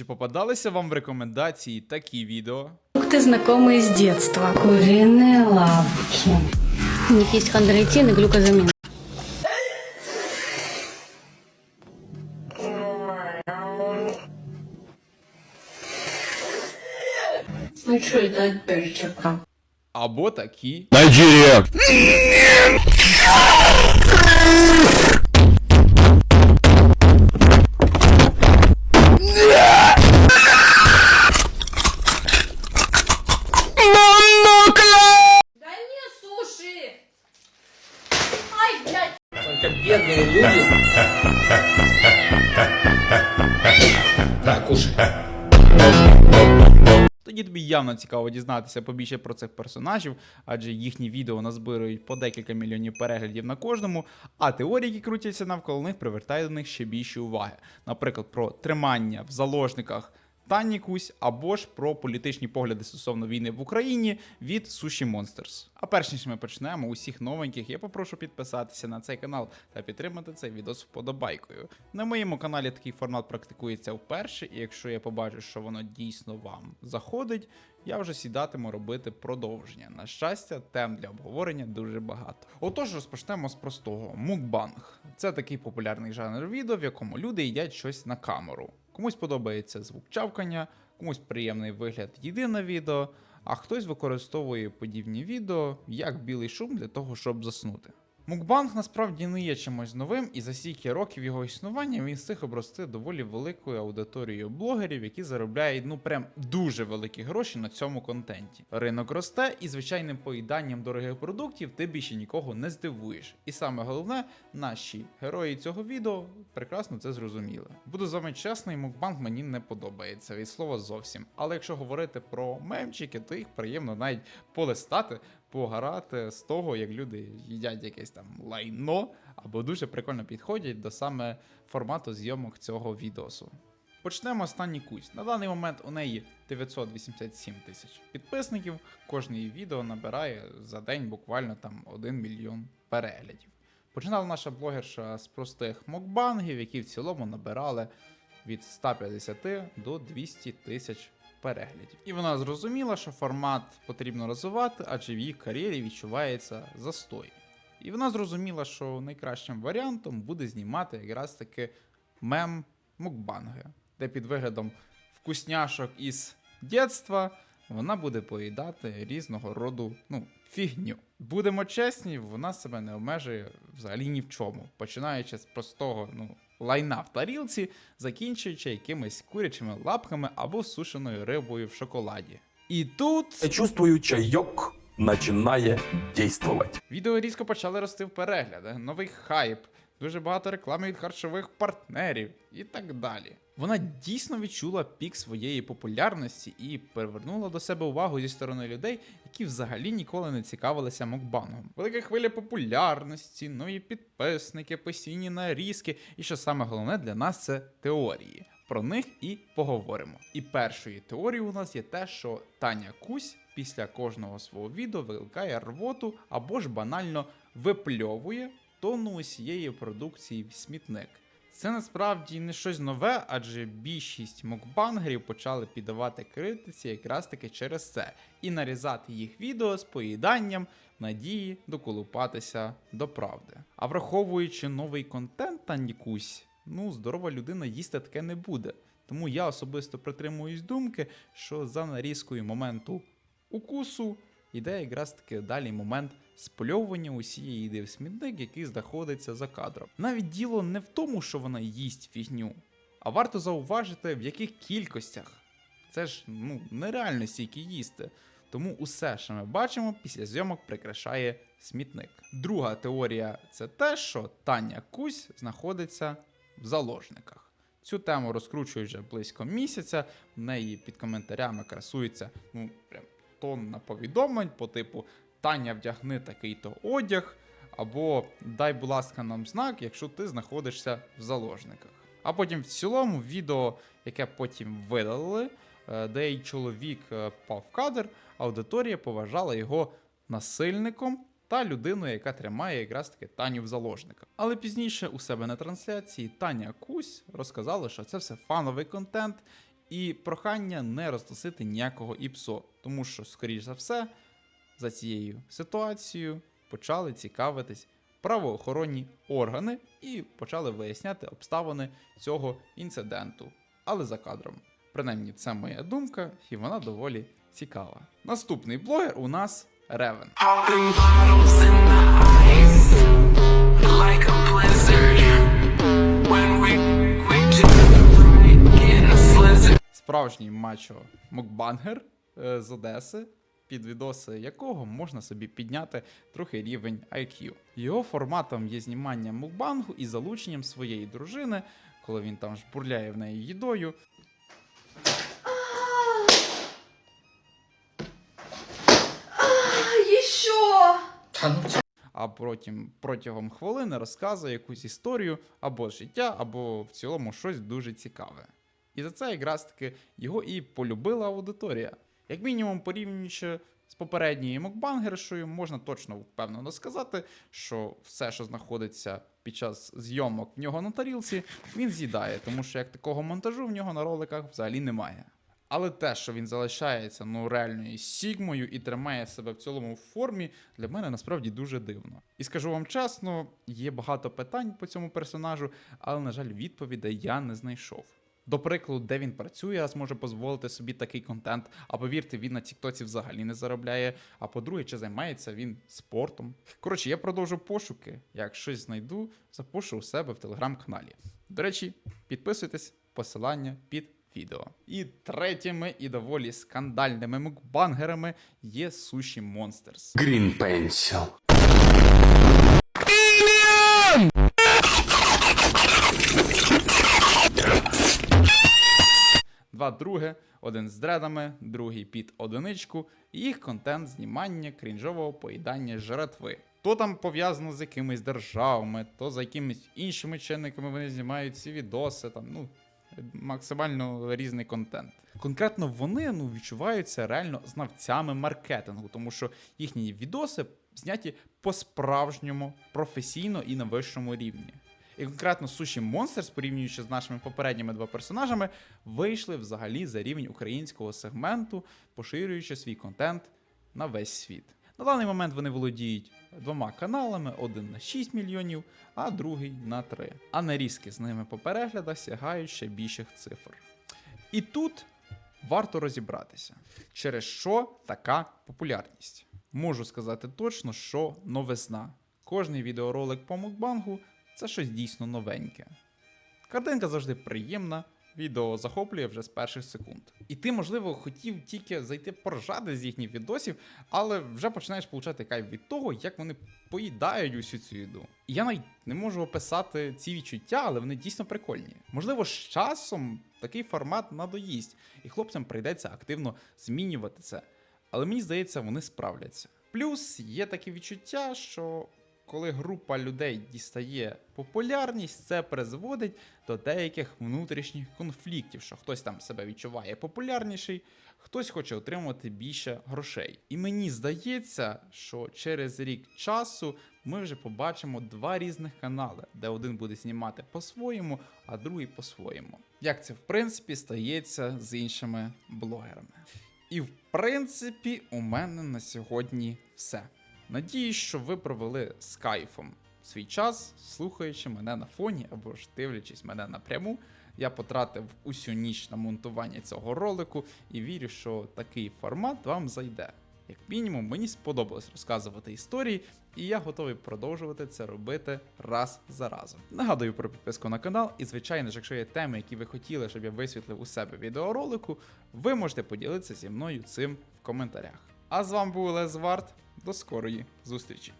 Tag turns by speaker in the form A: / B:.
A: Чи попадалися вам в рекомендації такі відео?
B: Продукты, знакомые с детства.
C: Куриные лапки.
B: У них есть хондроитин и глюкозамин.
C: Ну что это от перчика?
A: Або такі.
D: Nigeria.
A: Тобі явно цікаво дізнатися побільше про цих персонажів, адже їхні відео назбирують по декілька мільйонів переглядів на кожному, а теорії, які крутяться навколо них, привертають до них ще більше уваги. Наприклад, про тримання в заложниках Тані Кусь, або ж про політичні погляди стосовно війни в Україні від Sushi Monsters. А перш ніж ми почнемо, усіх новеньких я попрошу підписатися на цей канал та підтримати цей відео з вподобайкою. На моєму каналі такий формат практикується вперше, і якщо я побачу, що воно дійсно вам заходить, я вже сідатиму робити продовження. На щастя, тем для обговорення дуже багато. Отож, розпочнемо з простого: мукбанг. Це такий популярний жанр відео, в якому люди їдять щось на камеру. Комусь подобається звук чавкання, комусь приємний вигляд їди на відео, а хтось використовує подібні відео як білий шум для того, щоб заснути. Мукбанг насправді не є чимось новим, і за стільки років його існування він встиг обрости доволі великою аудиторією блогерів, які заробляють ну прям дуже великі гроші на цьому контенті. Ринок росте, і звичайним поїданням дорогих продуктів ти більше нікого не здивуєш. І саме головне, наші герої цього відео прекрасно це зрозуміли. Буду з вами чесний, мукбанг мені не подобається від слова зовсім. Але якщо говорити про мемчики, то їх приємно навіть полистати, погарати з того, як люди їдять якесь там лайно, або дуже прикольно підходять до саме формату зйомок цього відосу. Почнемо з Тані Кусь. На даний момент у неї 987 тисяч підписників. Кожне її відео набирає за день буквально там 1 мільйон переглядів. Починала наша блогерша з простих мокбангів, які в цілому набирали від 150 до 200 тисяч переглядів. І вона зрозуміла, що формат потрібно розвивати, адже в її кар'єрі відчувається застой. І вона зрозуміла, що найкращим варіантом буде знімати якраз таки мем мукбанги, де під виглядом вкусняшок із дєтства вона буде поїдати різного роду ну, фігню. Будемо чесні, вона себе не обмежує взагалі ні в чому, починаючи з простого ну, лайна в тарілці, закінчуючи якимись курячими лапками або сушеною рибою в шоколаді. І тут
D: Я чувствую, чайок Починає дійствувати.
A: Відео різко почали рости в переглядах. новий хайп, дуже багато реклами від харчових партнерів і так далі. Вона дійсно відчула пік своєї популярності і привернула до себе увагу зі сторони людей, які взагалі ніколи не цікавилися мукбангом. Велика хвиля популярності, нові підписники, постійні нарізки, і що саме головне для нас це теорії. Про них і поговоримо. І першою теорією у нас є те, що Таня Кусь після кожного свого відео викликає рвоту або ж банально випльовує тонну усієї продукції в смітник. Це насправді не щось нове, адже більшість мукбангерів почали піддавати критиці якраз таки через це і нарізати їх відео з поїданням надії доколупатися до правди. А враховуючи новий контент та нікусь, ну здорова людина їсти таке не буде. Тому я особисто притримуюсь думки, що за нарізкою моменту укусу йде якраз таки далі момент спльовування усієї їди в смітник, який знаходиться за кадром. Навіть діло не в тому, що вона їсть фігню, а варто зауважити, в яких кількостях. Це ж ну нереально стільки їсти. Тому усе, що ми бачимо, після зйомок прикрашає смітник. Друга теорія це те, що Таня Кусь знаходиться в заложниках. Цю тему розкручують вже близько місяця. В неї під коментарями красується ну прям тонна повідомлень по типу Таня вдягни такий-то одяг, або дай, будь ласка, нам знак, якщо ти знаходишся в заложниках. А потім в цілому відео, яке потім видалили, е, де й чоловік е, попав в кадр, аудиторія поважала його насильником та людиною, яка тримає якраз таки Таню в заложниках. Але пізніше у себе на трансляції Таня Кусь розказала, що це все фановий контент, І прохання не розтосити ніякого іпсо, тому що, скоріш за все, за цією ситуацією почали цікавитись правоохоронні органи і почали виясняти обставини цього інциденту. Але за кадром. Принаймні, це моя думка, і вона доволі цікава. Наступний блогер у нас Ревен. Справжній мачо мукбангер е, з Одеси, під відоси якого можна собі підняти трохи рівень IQ. Його форматом є знімання мукбангу із залученнем своєї дружини, коли він там жбурляє в неї їдою.
E: Та ну
A: а потім протягом хвилини розказує якусь історію або життя, або в цілому щось дуже цікаве. І за це якраз таки його і полюбила аудиторія. Як мінімум, порівнюючи з попередньою мукбангершою, можна точно впевнено сказати, що все, що знаходиться під час зйомок в нього на тарілці, він з'їдає, тому що як такого монтажу в нього на роликах взагалі немає. Але те, що він залишається ну реальною сігмою і тримає себе в цілому в формі, для мене насправді дуже дивно. І скажу вам чесно, є багато питань по цьому персонажу, але, на жаль, відповідей я не знайшов. До прикладу, де він працює, а зможе дозволити собі такий контент. А повірте, він на Тіктоці взагалі не заробляє. А по-друге, чи займається він спортом. Коротше, я продовжу пошуки. Як щось знайду, запишу у себе в телеграм-каналі. До речі, підписуйтесь, посилання під відео. І третіми і доволі скандальними мукбангерами є Sushi Monsters.
D: Green Pencil.
A: Два други, один з дредами, другий під одиничку, і їх контент знімання крінжового поїдання жратви. То там пов'язано з якимись державами, то за якимись іншими чинниками вони знімають ці відоси, там, ну, максимально різний контент. Конкретно вони ну, відчуваються реально знавцями маркетингу, тому що їхні відоси зняті по-справжньому професійно і на вищому рівні. І конкретно Sushi Monsters, порівнюючи з нашими попередніми два персонажами, вийшли взагалі за рівень українського сегменту, поширюючи свій контент на весь світ. На даний момент вони володіють двома каналами: один на 6 мільйонів, а другий на 3. А нарізки з ними по переглядах сягають ще більших цифр. І тут варто розібратися, через що така популярність. Можу сказати точно, що новизна. Кожний відеоролик по мукбангу це щось дійсно новеньке. Картинка завжди приємна, відео захоплює вже з перших секунд. І ти, можливо, хотів тільки зайти поржати з їхніх відосів, але вже починаєш получати кайф від того, як вони поїдають усю цю їду. І я навіть не можу описати ці відчуття, але вони дійсно прикольні. Можливо, з часом такий формат надоїсть, і хлопцям прийдеться активно змінювати це. Але мені здається, вони справляться. Плюс є таке відчуття, що коли група людей дістає популярність, це призводить до деяких внутрішніх конфліктів, що хтось там себе відчуває популярніший, хтось хоче отримувати більше грошей. І мені здається, що через рік часу ми вже побачимо два різних канали, де один буде знімати по-своєму, а другий по-своєму. Як це в принципі стається з іншими блогерами. І в принципі, у мене на сьогодні все. Надіюсь, що ви провели з кайфом свій час, слухаючи мене на фоні або ж дивлячись мене напряму. Я потратив усю ніч на монтування цього ролику і вірю, що такий формат вам зайде. Як мінімум, мені сподобалось розказувати історії, і я готовий продовжувати це робити раз за разом. Нагадую про підписку на канал, і звичайно ж, якщо є теми, які ви хотіли, щоб я висвітлив у себе відеоролику, ви можете поділитися зі мною цим в коментарях. А з вами був Лес. До скорої зустрічі!